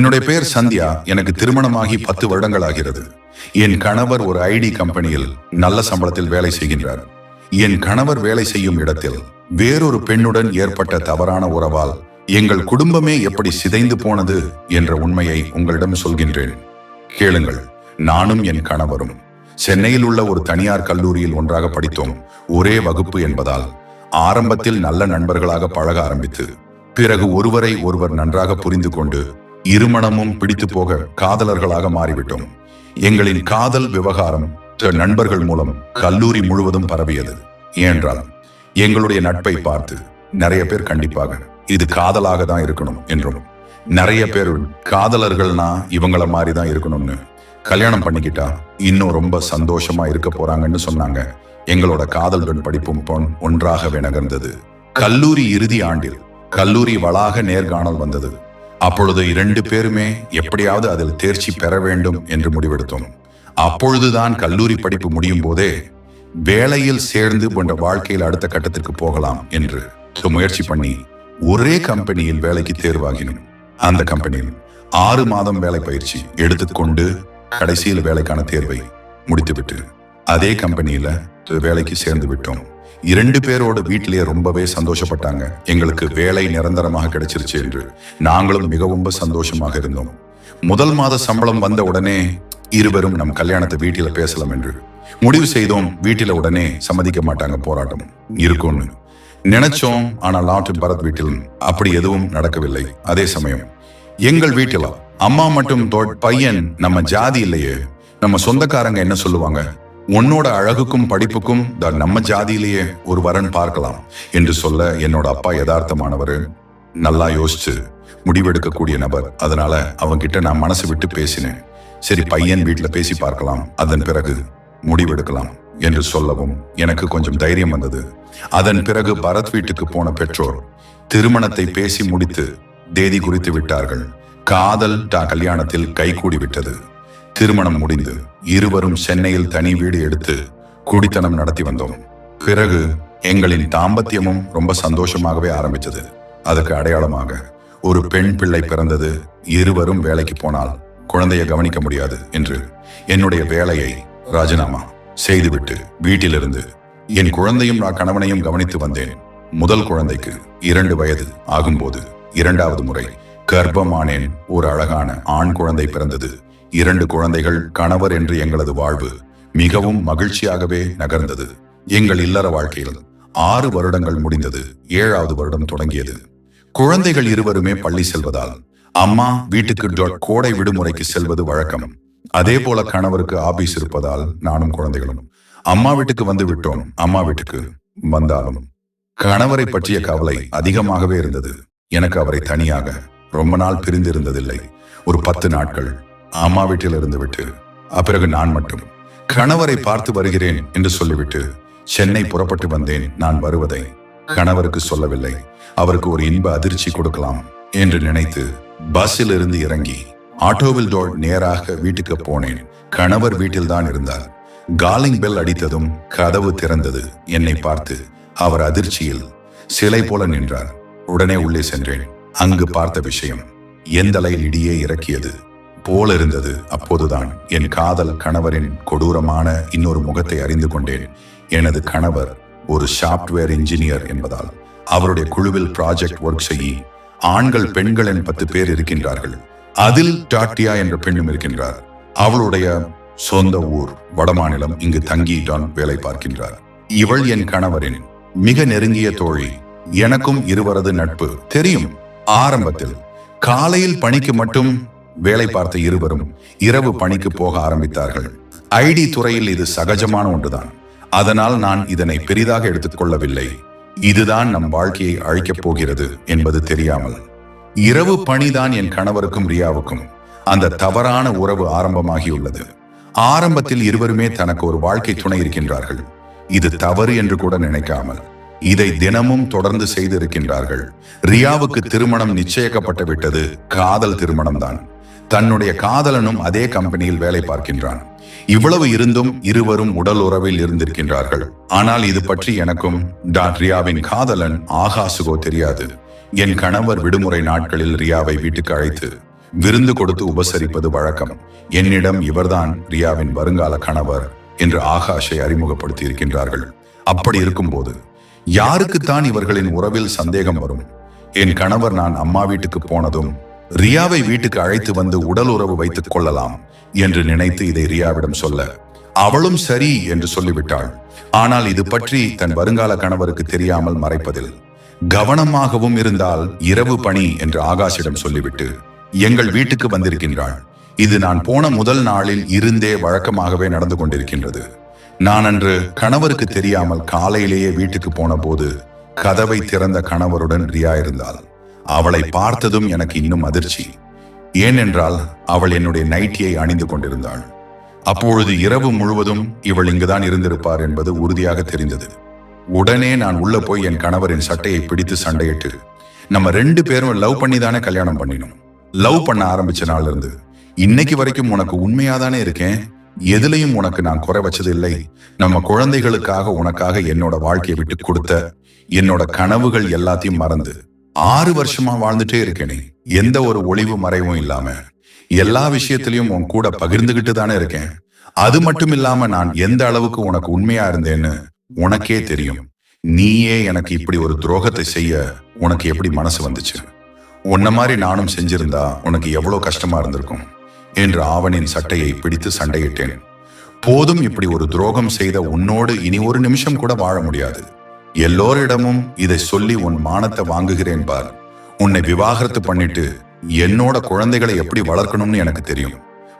என்னுடைய பெயர் சந்தியா. எனக்கு திருமணமாகி பத்து வருடங்கள் ஆகிறது என் கணவர் ஒரு ஐடி கம்பெனியில் நல்ல சம்பளத்தில் வேலை செய்கின்றார். என் கணவர் வேலை செய்யும் இடத்தில் வேறொரு பெண்ணுடன் ஏற்பட்ட தவறான உறவால் எங்கள் குடும்பமே எப்படி சிதைந்து போனது என்ற உண்மையை உங்களிடம் சொல்கின்றேன். கேளுங்கள் நானும் என் கணவரும் சென்னையில் உள்ள ஒரு தனியார் கல்லூரியில் ஒன்றாக படித்தோம். ஒரே வகுப்பு என்பதால் ஆரம்பத்தில் நல்ல நண்பர்களாக பழக ஆரம்பித்து பிறகு ஒருவரை ஒருவர் நன்றாக புரிந்து கொண்டு இருமணமும் பிடித்து போக காதலர்களாக மாறிவிட்டோம். எங்களின் காதல் விவகாரம் நண்பர்கள் மூலம் கல்லூரி முழுவதும் பரவியது. ஏனென்றால் எங்களுடைய நட்பை பார்த்து நிறைய பேர் கண்டிப்பாக இது காதலாக தான் இருக்கணும் என்றும் நிறைய பேர் காதலர்கள்னா இவங்கள மாதிரி தான் இருக்கணும்னு கல்யாணம் பண்ணிக்கிட்டா இன்னும் ரொம்ப சந்தோஷமா இருக்க போறாங்கன்னு சொன்னாங்க. எங்களோட காதல்கள் படிப்பும் பொன் ஒன்றாகவே நகர்ந்தது. கல்லூரி இறுதி ஆண்டில் கல்லூரி வளாக நேர்காணல் வந்தது. அப்பொழுது இரண்டு பேருமே எப்படியாவது அதில் தேர்ச்சி பெற வேண்டும் என்று முடிவெடுத்தோம். அப்பொழுதுதான் கல்லூரி படிப்பு முடியும் போதே வேலையில் சேர்ந்து போன்ற வாழ்க்கையில் அடுத்த கட்டத்திற்கு போகலாம் என்று முயற்சி பண்ணி ஒரே கம்பெனியில் வேலைக்கு தேர்வாகினோம். அந்த கம்பெனியில் ஆறு மாதம் வேலை பயிற்சி எடுத்துக்கொண்டு கடைசியில் வேலைக்கான தேர்வை முடித்துவிட்டு அதே கம்பெனியில வேலைக்கு சேர்ந்து விட்டோம். இரண்டு பேரோட வீட்டிலேயே ரொம்பவே சந்தோஷப்பட்டாங்க. எங்களுக்கு வேலை நிரந்தரமாக கிடைச்சிருச்சு என்று நாங்களும் மிகவும் சந்தோஷமாக இருந்தோம். முதல் மாத சம்பளம் வந்த உடனே இருவரும் நம் கல்யாணத்தை வீட்டில பேசலாம் என்று முடிவு செய்தோம். வீட்டில உடனே சம்மதிக்க மாட்டாங்க போராட்டம். இருக்கும்னு நினைச்சோம். ஆனால் நாட்டு பரத் வீட்டில் அப்படி எதுவும் நடக்கவில்லை. அதே சமயம் எங்கள் வீட்டில அம்மா மட்டும் பையன் நம்ம ஜாதி இல்லையே. நம்ம சொந்தக்காரங்க என்ன சொல்லுவாங்க? உன்னோட அழகுக்கும் படிப்புக்கும் த- நம்ம ஜாதியிலேயே ஒரு வரன் பார்க்கலாம் என்று சொல்ல என்னோட அப்பா யதார்த்தமானவர். நல்லா யோசிச்சு முடிவெடுக்கக்கூடிய நபர். அதனால அவங்கிட்ட நான் மனசு விட்டு பேசினேன். சரி பையன் வீட்டில் பேசி பார்க்கலாம். அதன் பிறகு முடிவெடுக்கலாம் என்று சொல்லவும் எனக்கு கொஞ்சம் தைரியம் வந்தது. அதன் பிறகு பரத் வீட்டுக்கு போன பெற்றோர் திருமணத்தை பேசி முடித்து தேதி குறித்து விட்டார்கள். காதல் டா கல்யாணத்தில் கைகூடி விட்டது. திருமணம் முடிந்து இருவரும் சென்னையில் தனி வீடு எடுத்து குடித்தனம் நடத்தி வந்தோம். பிறகு எங்களின் தாம்பத்தியமும் ரொம்ப சந்தோஷமாகவே ஆரம்பித்தது. அதுக்கு அடையாளமாக ஒரு பெண் பிள்ளை பிறந்தது. இருவரும் வேலைக்கு போனால் குழந்தையை கவனிக்க முடியாது என்று என்னுடைய வேலையை ராஜினாமா செய்துவிட்டு வீட்டிலிருந்து என் குழந்தையும் நான் கணவனையும் கவனித்து வந்தேன். முதல் குழந்தைக்கு இரண்டு வயது ஆகும்போது இரண்டாவது முறை கர்ப்பமானேன் ஒரு அழகான ஆண் குழந்தை பிறந்தது. இரண்டு குழந்தைகள் கணவர் என்று எங்களது வாழ்வு மிகவும் மகிழ்ச்சியாகவே நகர்ந்தது. எங்கள் இல்லற வாழ்க்கையில் ஆறு வருடங்கள் முடிந்தது ஏழாவது வருடம் தொடங்கியது. குழந்தைகள் இருவருமே பள்ளி செல்வதால் அம்மா வீட்டுக்கு கோடை விடுமுறைக்கு செல்வது வழக்கம். அதே போல கணவருக்கு ஆபீஸ் இருப்பதால் நானும் குழந்தைகளும். அம்மா வீட்டுக்கு வந்து விட்டோம் அம்மா வீட்டுக்கு வந்தாலும். கணவரை பற்றிய கவலை அதிகமாகவே இருந்தது. எனக்கு அவரை தனியாக ரொம்ப நாள் பிரிந்து இருந்ததில்லை ஒரு பத்து நாட்கள் அம்மா வீட்டில் இருந்து விட்டு அப்பிறகு நான் மட்டும். கணவரை பார்த்து வருகிறேன் என்று சொல்லிவிட்டு சென்னை புறப்பட்டு வந்தேன் நான் வருவதை கணவருக்கு சொல்லவில்லை. அவருக்கு ஒரு இன்ப அதிர்ச்சி கொடுக்கலாம் என்று நினைத்து பஸ்ஸில் இருந்து இறங்கி ஆட்டோவில் தோல் நேராக வீட்டுக்கு போனேன். கணவர் வீட்டில் தான் இருந்தார். காலிங் பெல் அடித்ததும் கதவு திறந்தது. என்னை பார்த்து அவர் அதிர்ச்சியில் சிலை போல நின்றார். உடனே உள்ளே சென்றேன். அங்கு பார்த்த விஷயம் எந்தலையில் இடியே இறக்கியது. போல இருந்தது அப்போதுதான் என் காதல் கணவரின் கொடூரமான இன்னொரு முகத்தை அறிந்து கொண்டேன். எனது கணவர் ஒரு சாப்ட்வேர் இன்ஜினியர் என்பதால் அவருடைய குழுவில் ப்ராஜெக்ட் ஒர்க் செய்ய ஆண்கள் பெண்கள் என பத்து பேர் இருக்கின்றார்கள். அதில் டாட்டியா என்ற பெண்ணும் இருக்கின்றார். அவளுடைய சொந்த ஊர் வடமாநிலம் இங்கு தங்கி வேலை பார்க்கின்றார். இவள் என் கணவரின் மிக நெருங்கிய தோழி. எனக்கும் இருவரது நட்பு. தெரியும் ஆரம்பத்தில் காலையில் பணிக்கு மட்டும் வேலை பார்த்த இருவரும் இரவு பணிக்கு போக ஆரம்பித்தார்கள். ஐடி துறையில் இது சகஜமான ஒன்றுதான். அதனால் நான் இதனை பெரிதாக எடுத்துக்கொள்ளவில்லை. இதுதான் நம் வாழ்க்கையை அழிக்கப் போகிறது என்பது தெரியாமல். இரவு பணிதான் என் கணவருக்கும் ரியாவுக்கும் அந்த தவறான உறவு ஆரம்பமாகியுள்ளது. ஆரம்பத்தில் இருவருமே தனக்கு ஒரு வாழ்க்கை துணை இருக்கின்றார்கள். இது தவறு என்று கூட நினைக்காமல் இதை தினமும் தொடர்ந்து செய்திருக்கின்றார்கள். ரியாவுக்கு திருமணம் நிச்சயிக்கப்பட்டு விட்டது. காதல் திருமணம்தான். தன்னுடைய காதலனும் அதே கம்பெனியில் வேலை பார்க்கின்றான். இவ்வளவு இருந்தும் இருவரும் உடல் உறவில் இருந்திருக்கின்றார்கள். ஆனால் இது பற்றி எனக்கும் டான் ரியாவின் காதலன் ஆகாசுகோ தெரியாது. என் கணவர் விடுமுறை நாட்களில் ரியாவை வீட்டுக்கு அழைத்து விருந்து கொடுத்து உபசரிப்பது வழக்கம். என்னிடம் இவர்தான் ரியாவின் வருங்கால கணவர் என்று ஆகாஷை அறிமுகப்படுத்தி இருக்கின்றார்கள் அப்படி இருக்கும்போது யாருக்குத்தான் இவர்களின் உறவில் சந்தேகம் வரும்? என் கணவர் நான் அம்மா வீட்டுக்கு போனதும் ரியாவை வீட்டுக்கு அழைத்து வந்து உடல் உறவு வைத்துக் கொள்ளலாம் என்று நினைத்து இதை ரியாவிடம் சொல்ல அவளும் சரி என்று சொல்லிவிட்டாள். ஆனால் இது பற்றி தன் வருங்கால கணவருக்கு தெரியாமல் மறைப்பதில் கவனமாகவும் இருந்தால் இரவு பணி என்று ஆகாஷிடம் சொல்லிவிட்டு எங்கள் வீட்டுக்கு வந்திருக்கின்றாள். இது நான் போன முதல் நாளில் இருந்தே வழக்கமாகவே நடந்து கொண்டிருக்கின்றது. நான் அன்று கணவருக்கு தெரியாமல் காலையிலேயே வீட்டுக்கு போன போது கதவை திறந்த கணவருடன் ரியா இருந்தாள். அவளை பார்த்ததும் எனக்கு இன்னும் அதிர்ச்சி. ஏனென்றால் அவள் என்னுடைய நைட்டியை அணிந்து கொண்டிருந்தாள். அப்பொழுது இரவு முழுவதும் இவள் இங்குதான் இருந்திருப்பார் என்பது உறுதியாக தெரிந்தது. உடனே நான் உள்ள போய் என் கணவரின் சட்டையை பிடித்து சண்டையிட்டு நம்ம ரெண்டு பேரும் லவ் பண்ணி தானே கல்யாணம் பண்ணினோம். லவ் பண்ண ஆரம்பிச்ச நாள்ல இருந்து இன்னைக்கு வரைக்கும் உனக்கு உண்மையாதானே இருக்கேன்? எதுலயும் உனக்கு நான் குறை வச்சது இல்லை நம்ம குழந்தைகளுக்காக உனக்காக என்னோட வாழ்க்கையை விட்டு கொடுத்த என்னோட கனவுகள் எல்லாத்தையும் மறந்து ஆறு வருஷமா வாழ்ந்துட்டே இருக்கேனே எந்த ஒரு ஒளிவு மறைவும் இல்லாம எல்லா விஷயத்திலையும் உன் கூட பகிர்ந்துகிட்டு தானே இருக்கேன். அது மட்டும் இல்லாம நான் எந்த அளவுக்கு உனக்கு உண்மையா இருந்தேன்னு உனக்கே தெரியும். நீயே எனக்கு இப்படி ஒரு துரோகத்தை செய்ய உனக்கு எப்படி மனசு வந்துச்சு? உன்ன மாதிரி நானும் செஞ்சிருந்தா உனக்கு எவ்வளவு கஷ்டமா இருந்திருக்கும்? என்று ஆவனின் சட்டையை பிடித்து சண்டையிட்டேன். போதும் இப்படி ஒரு துரோகம் செய்த உன்னோடு இனி ஒரு நிமிஷம் கூட வாழ முடியாது. எல்லோரிடமும் இதை சொல்லி உன் மானத்தை வாங்குகிறேன் பார். உன்னை விவாகரத்து பண்ணிட்டு என்னோட குழந்தைகளை எப்படி வளர்க்கணும்னு எனக்கு தெரியும்.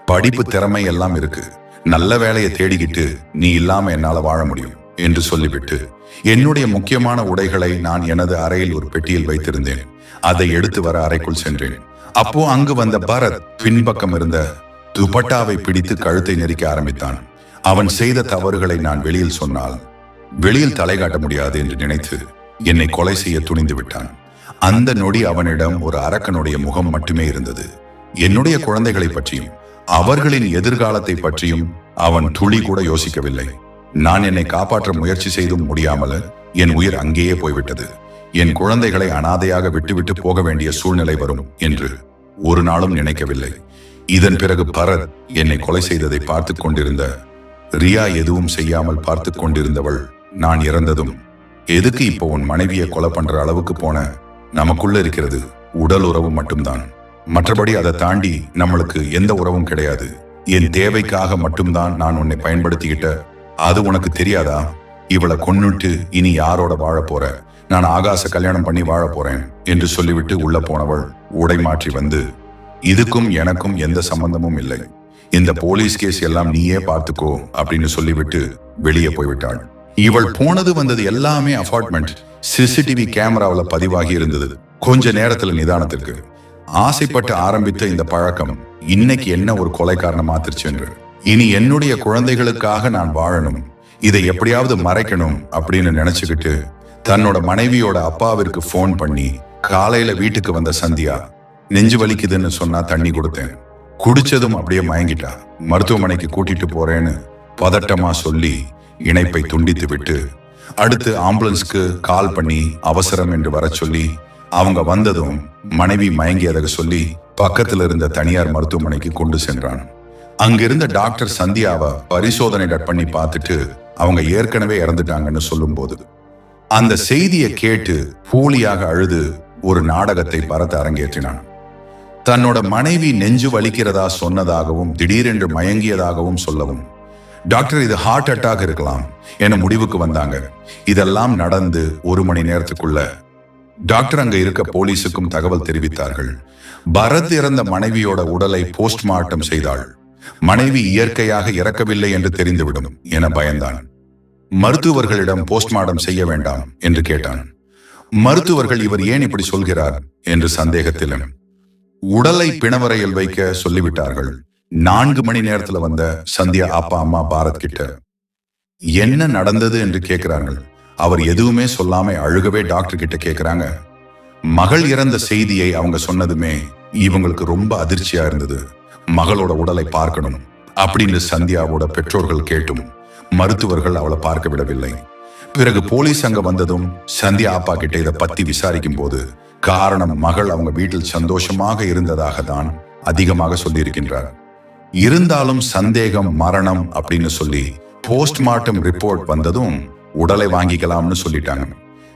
படிப்பு திறமை எல்லாம் இருக்கு. நல்ல வேலையை தேடிக்கிட்டு நீ இல்லாம என்னால வாழ முடியும் என்று சொல்லிவிட்டு என்னுடைய முக்கியமான உடைகளை நான் எனது அறையில் ஒரு பெட்டியில் வைத்திருந்தேன். அதை எடுத்து வர அறைக்குள் சென்றேன். அப்போ அங்கு வந்த பரத் பின்பக்கம் இருந்த துப்பட்டாவை பிடித்து கழுத்தை நெரிக்க ஆரம்பித்தான். அவன் செய்த தவறுகளை நான் வெளியில் சொன்னால் வெளியில் தலை காட்ட முடியாது என்று நினைத்து என்னை கொலை செய்ய துணிந்து விட்டான். அந்த நொடி அவனிடம் ஒரு அரக்கனுடைய முகம் மட்டுமே இருந்தது. என்னுடைய குழந்தைகளை பற்றியும் அவர்களின் எதிர்காலத்தை பற்றியும் அவன் துளி கூட யோசிக்கவில்லை. நான் என்னை காப்பாற்ற முயற்சி செய்தும் முடியாமல் என் உயிர் அங்கேயே போய்விட்டது. என் குழந்தைகளை அனாதையாக விட்டுவிட்டு போக வேண்டிய சூழ்நிலை வரும் என்று ஒரு நாளும் நினைக்கவில்லை. இதன் பிறகு பரத் என்னை கொலை செய்ததை பார்த்து கொண்டிருந்த ரியா எதுவும் செய்யாமல் பார்த்து கொண்டிருந்தவள் நான் இறந்ததும் எதுக்கு இப்போ உன் மனைவியை கொலை பண்ற அளவுக்கு போன நமக்குள்ள இருக்கிறது உடல் உறவு மட்டும்தான். மற்றபடி அதை தாண்டி நம்மளுக்கு எந்த உறவும் கிடையாது. என் தேவைக்காக மட்டும்தான் நான் உன்னை பயன்படுத்திக்கிட்ட அது உனக்கு தெரியாதா? இவளை கொன்னுட்டு இனி யாரோட வாழ போற? நான் ஆகாச கல்யாணம் பண்ணி வாழ போறேன் என்று சொல்லிவிட்டு உள்ள போனவள் உடை மாற்றி வந்து இதுக்கும் எனக்கும் எந்த சம்பந்தமும் இல்லை. இந்த போலீஸ் கேஸ் எல்லாம் நீயே பார்த்துக்கோ அப்படின்னு சொல்லிவிட்டு வெளியே போய்விட்டாள். இவள் போனது வந்தது எல்லாமே அபார்ட்மெண்ட். சிசிடிவி கேமராவுல பதிவாகி இருந்தது. கொஞ்ச நேரத்துல நிதானத்திற்கு ஆசைப்பட்டு ஆரம்பித்த இந்த பழக்கம் இன்னைக்கு என்ன ஒரு கொலை காரணம் மாத்திருச்சு என்று. இனி என்னுடைய குழந்தைகளுக்காக நான் வாழணும். இதை எப்படியாவது மறைக்கணும் அப்படின்னு நினைச்சுக்கிட்டு தன்னோட மனைவியோட அப்பாவிற்கு ஃபோன் பண்ணி காலையில வீட்டுக்கு வந்த சந்தியா நெஞ்சு வலிக்குதுன்னு சொன்னா தண்ணி கொடுத்தேன். குடிச்சதும் அப்படியே மயங்கிட்டா. மருத்துவமனைக்கு கூட்டிட்டு போறேன்னு பதட்டமா சொல்லி இணைப்பை துண்டித்து விட்டு அடுத்து ஆம்புலன்ஸ்க்கு கால் பண்ணி அவசரம் என்று வர சொல்லி அவங்க வந்ததும் மனைவி மயங்கியதாக சொல்லி பக்கத்துல இருந்த தனியார் மருத்துவமனைக்கு கொண்டு சென்றான். அங்கிருந்த டாக்டர் சந்தியாவை பரிசோதனை பண்ணி பார்த்துட்டு அவங்க ஏற்கனவே இறந்துட்டாங்கன்னு சொல்லும்போது அந்த செய்தியை கேட்டு பூலியாக அழுது ஒரு நாடகத்தை பரத்த அரங்கேற்றினான். தன்னோட மனைவி நெஞ்சு வலிக்கிறதா சொன்னதாகவும் திடீரென்று மயங்கியதாகவும் சொல்லவும் டாக்டர் இது ஹார்ட் அட்டாக் இருக்கலாம் என முடிவுக்கு வந்தாங்க. இதெல்லாம் நடந்து ஒரு மணி நேரத்துக்குள்ள டாக்டர் அங்க இருக்க போலீஸுக்கும் தகவல் தெரிவித்தார்கள். பரத் இறந்த மனைவியோட உடலை போஸ்ட்மார்ட்டம் செய்தாள். மனைவி இயற்கையாக இறக்கவில்லை என்று தெரிந்துவிடும் என பயந்தான். மருத்துவர்களிடம் போஸ்ட்மார்ட்டம் செய்ய வேண்டாம் என்று கேட்டான். மருத்துவர்கள் இவர் ஏன் இப்படி சொல்கிறார்? என்று சந்தேகத்திலும் உடலை பிணவரையில் வைக்க சொல்லிவிட்டார்கள். நான்கு மணி நேரத்துல வந்த சந்தியா அப்பா அம்மா பாரத் கிட்ட என்ன நடந்தது? என்று கேட்கிறார்கள் அவர் எதுவுமே சொல்லாம அழுகவே டாக்டர் கிட்ட கேட்கிறாங்க மகள் இறந்த செய்தியை அவங்க சொன்னதுமே இவங்களுக்கு ரொம்ப அதிர்ச்சியா இருந்தது. மகளோட உடலை பார்க்கணும் அப்படின்னு சந்தியாவோட பெற்றோர்கள் கேட்டும். மருத்துவர்கள் அவளை பார்க்க விடவில்லை. பிறகு போலீஸ் அங்க வந்ததும் சந்தியா அப்பா கிட்ட இதை பத்தி விசாரிக்கும் போது காரணம் மகள் அவங்க வீட்டில் சந்தோஷமாக இருந்ததாக தான் அதிகமாக சொல்லியிருக்கின்றார். இருந்தாலும் சந்தேகம் மரணம் அப்படின்னு சொல்லி போஸ்ட்மார்ட்டம் ரிப்போர்ட் வந்ததும் உடலை வாங்கிக்கலாம்னு சொல்லிட்டாங்க.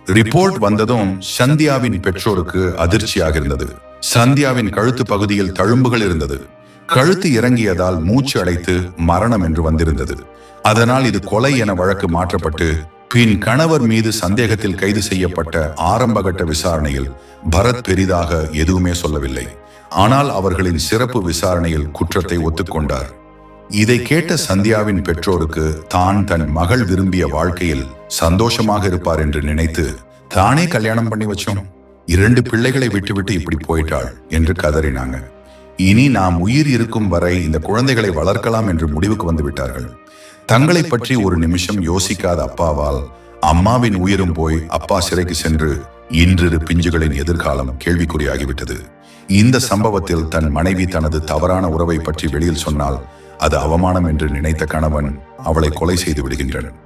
ரிப்போர்ட் வந்ததும் சந்தியாவின் பெற்றோருக்கு அதிர்ச்சியாக இருந்தது. சந்தியாவின் கழுத்து பகுதியில் தழும்புகள் இருந்தது. கழுத்து இறங்கியதால் மூச்சு அடைத்து மரணம் என்று வந்திருந்தது. அதனால் இது கொலை என வழக்கு மாற்றப்பட்டு பின் கணவர் மீது சந்தேகத்தில் கைது செய்யப்பட்ட ஆரம்பகட்ட விசாரணையில் பரத் பெரிதாக எதுவுமே சொல்லவில்லை. ஆனால் அவர்களின் சிறப்பு விசாரணையில் குற்றத்தை ஒத்துக்கொண்டார். இதை கேட்ட சந்தியாவின் பெற்றோருக்கு தான் தன் மகள் விரும்பிய வாழ்க்கையில் சந்தோஷமாக இருப்பார் என்று நினைத்து தானே கல்யாணம் பண்ணி வச்சோம்? இரண்டு பிள்ளைகளை விட்டுவிட்டு இப்படி போயிட்டாள் என்று கதறினாங்க. இனி நாம் உயிர் இருக்கும் வரை இந்த குழந்தைகளை வளர்க்கலாம் என்று முடிவுக்கு வந்து விட்டார்கள். தங்களை பற்றி ஒரு நிமிஷம் யோசிக்காத அப்பாவால் அம்மாவின் உயிரும் போய் அப்பா சிறைக்கு சென்று இன்றிரு பிஞ்சுகளின் எதிர்காலம் கேள்விக்குறியாகிவிட்டது. இந்த சம்பவத்தில் தன் மனைவி தனது தவறான உறவை பற்றி வெளியில் சொன்னால் அது அவமானம் என்று நினைத்த கணவன் அவளை கொலை செய்து விடுகின்றனர்.